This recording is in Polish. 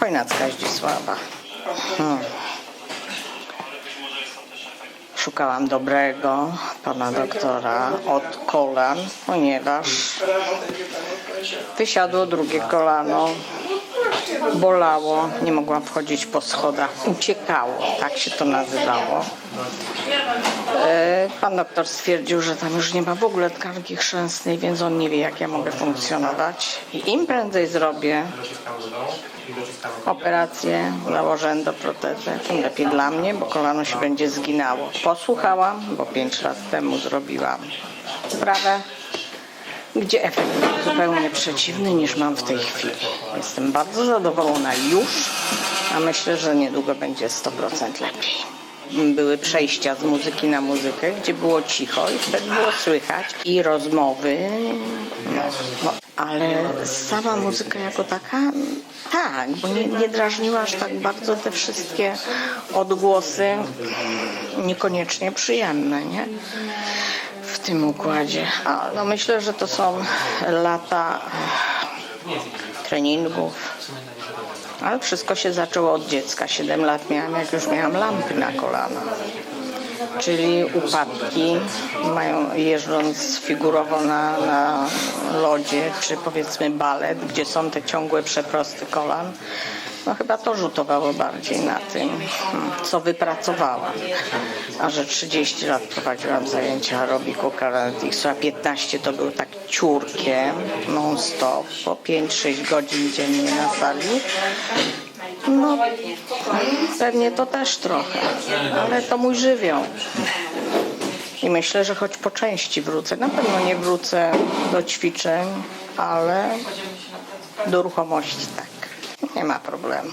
Chojnacka Zdzisława. Hmm. Szukałam dobrego pana doktora od kolan, ponieważ wysiadło drugie kolano, bolało, nie mogłam wchodzić po schodach, uciekało, tak się to nazywało. E, Pan doktor stwierdził, że tam już nie ma w ogóle tkanki chrzęsnej, więc on nie wie, jak ja mogę funkcjonować. I im prędzej zrobię operację, założę endoprotezę, tym lepiej dla mnie, bo kolano się będzie zginało. Posłuchałam, bo 5 lat temu zrobiłam sprawę, gdzie efekt był zupełnie przeciwny niż mam w tej chwili. Jestem bardzo zadowolona już, a myślę, że niedługo będzie 100% lepiej. Były przejścia z muzyki na muzykę, gdzie było cicho i wtedy było słychać i rozmowy, no, ale sama muzyka jako taka, tak, bo nie, nie drażniła aż tak bardzo te wszystkie odgłosy, niekoniecznie przyjemne, nie? W tym układzie. A, no myślę, że to są lata treningów. Ale wszystko się zaczęło od dziecka. 7 lat miałam, jak już miałam lampy na kolana. Czyli upadki, mają, jeżdżąc figurowo na, na lodzie, czy powiedzmy balet, gdzie są te ciągłe przeprosty kolan. No chyba to rzutowało bardziej na tym, co wypracowałam. A że 30 lat prowadziłam zajęcia aerobiku karatexu, a 15 to był tak ciurkiem non-stop, po 5-6 godzin dziennie na sali. No, pewnie to też trochę, ale to mój żywioł. I myślę, że choć po części wrócę. Na pewno nie wrócę do ćwiczeń, ale do ruchomości tak. Nie ma problemu.